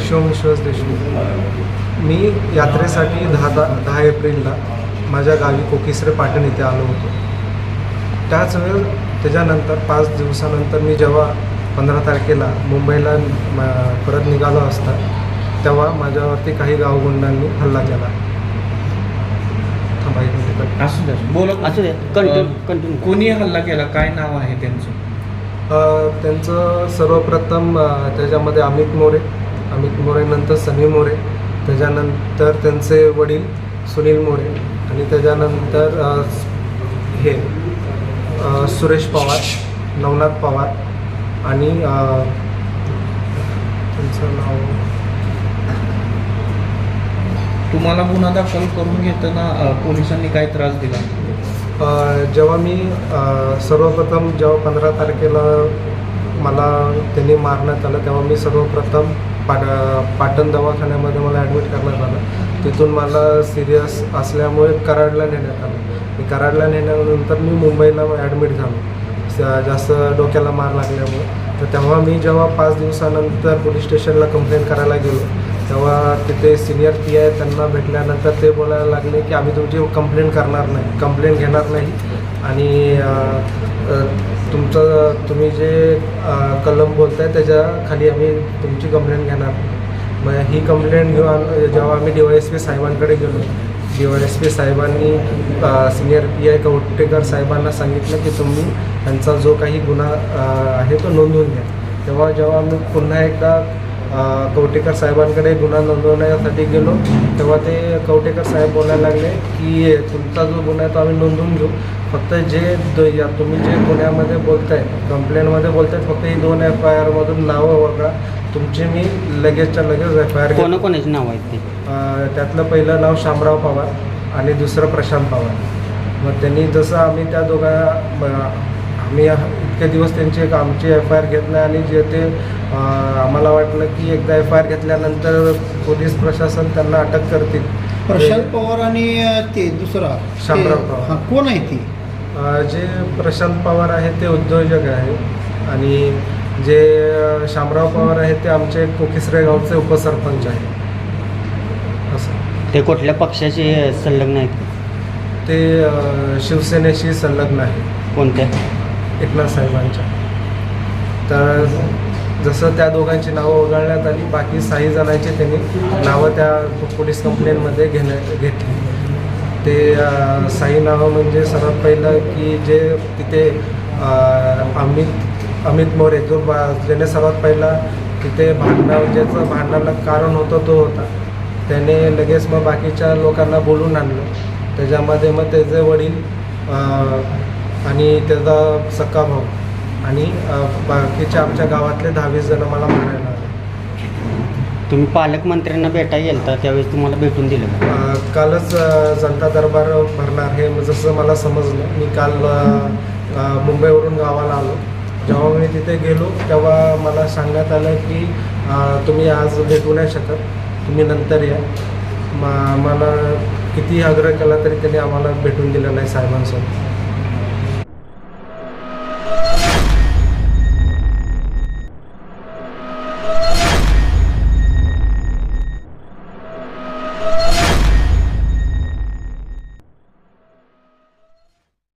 शिवम विश्वास देशमुख. मी यात्रेसाठी दहा दहा दहा एप्रिलला माझ्या गावी कोकिसरे पाटण इथे आलो होतो. त्याच वेळ त्याच्यानंतर पाच दिवसानंतर मी जेव्हा पंधरा तारखेला मुंबईला म- परत निघालो असता तेव्हा माझ्यावरती काही गावगुंडांनी हल्ला केला. थांबा एक मिनिट. असू द्या बोला. असू कंटिन्यू कंटिन्यू कोणी हल्ला केला? काय नाव आहे त्यांचं? त्यांचं सर्वप्रथम त्याच्यामध्ये अमित मोरे अमित मोरेनंतर सनी मोरे त्याच्यानंतर त्यांचे वडील सुनील मोरे आणि त्याच्यानंतर हे सुरेश पवार नवनाथ पवार आणि त्यांचं नाव तुम्हाला गुन्हा दाखल करून घेताना पोलिसांनी काय त्रास दिला? जेव्हा मी सर्वप्रथम जेव्हा पंधरा तारखेला मला त्यांनी मारण्यात आलं तेव्हा मी सर्वप्रथम पाट पाटण दवाखान्यामध्ये मला ॲडमिट करण्यात आलं. तिथून मला सिरियस असल्यामुळे कराडला नेण्यात आलं. मी कराडला नेल्यानंतर मी मुंबईला ॲडमिट झालो. स- जास्त डोक्याला मार लागल्यामुळे. तर तेव्हा मी जेव्हा पाच दिवसानंतर पोलीस स्टेशनला कंप्लेंट करायला गेलो तेव्हा तिथे सिनियर पी आय त्यांना भेटल्यानंतर ते बोलायला लागले की आम्ही तुमची कंप्लेंट करणार नाही कंप्लेंट घेणार नाही आणि तुमचं तुम्ही जे कलम बोलताय त्याच्याखाली आम्ही तुमची कंप्लेंट घेणार नाही. मग ही कंप्लेंट घेऊन जेव्हा आम्ही डी वाय एस पी साहेबांकडे गेलो डी वाय एस पी साहेबांनी सिनियर पी आय कवटेकर साहेबांना सांगितलं की तुम्ही त्यांचा जो काही गुन्हा आहे तो नोंदवून घ्या तेव्हा जेव्हा आम्ही पुन्हा एकदा कवटेकर साहेबांकडे गुन्हा नोंदवण्यासाठी गेलो. तेव्हा ते कवटेकर साहेब बोलायला लागले की तुमचा जो गुन्हा आहे तो आम्ही नोंदवून घेऊ. फक्त जे या तुम्ही जे गुन्ह्यामध्ये बोलताय कंप्लेंटमध्ये बोलताय फक्त ही दोन एफ आय आरमधून नावं वगळा. तुमची मी लगेचच्या लगेच एफ आय आर कोणा कोणाची नाव आहेत ते? त्यातलं पहिलं नाव शामराव पवार आणि दुसरं प्रशांत पवार. मग त्यांनी जसं आम्ही त्या दोघा म- आम्ही इतके दिवस त्यांची एक आमची एफ आय आर घेत नाही आणि जे ते आम्हाला वाटलं की एकदा एफ आय आर घेतल्यानंतर पोलीस प्रशासन त्यांना अटक करतील. प्रशांत पवार आणि ते दुसरा शामराव पवार. हा, कोण आहे ती? जे प्रशांत पवार आहे ते उद्योजक आहे आणि जे शामराव पवार आहे ते आमचे कोकिसरे गावचे उपसरपंच आहे. असं. ते कुठल्या पक्षाचे संलग्न आहेत? ते शिवसेनेशी संलग्न आहे. कोणत्या? एकनाथ साहेबांच्या. तर जसं त्या दोघांची नावं वगळण्यात आली बाकी सहा जणांची त्यांनी नावं त्या पोलीस कंप्लेंटमध्ये घेण्या घेतली. ते साई नावं म्हणजे सर्वात पहिलं की जे तिथे अमित अमित मोरे जो बा ज्याने सर्वात पहिला तिथे भांडणं ज्याचं भांडणाला कारण होतं तो होता. त्याने लगेच मग बाकीच्या लोकांना बोलून आणलं. त्याच्यामध्ये मग त्याचे वडील आणि त्याचा सक्का भाऊ. आणि अं, बाकीचे आमच्या गावातले दहावीस जण मला मारायला आले. तुम्ही पालकमंत्र्यांना भेटायला गेलता त्यावेळेस तुम्हाला भेटून दिलं का? अं, कालच अं, जनता दरबार भरणार हे जसं मला समजलं. मी काल अं, अं, मुंबईवरून गावाला आलो. जेव्हा मी तिथे गेलो तेव्हा मला सांगण्यात आलं की अं, तुम्ही आज भेटू नाही शकत. तुम्ही नंतर या. म मला कितीही आग्रह केला तरी त्यांनी आम्हाला भेटून दिलं नाही साहेबांसोबत.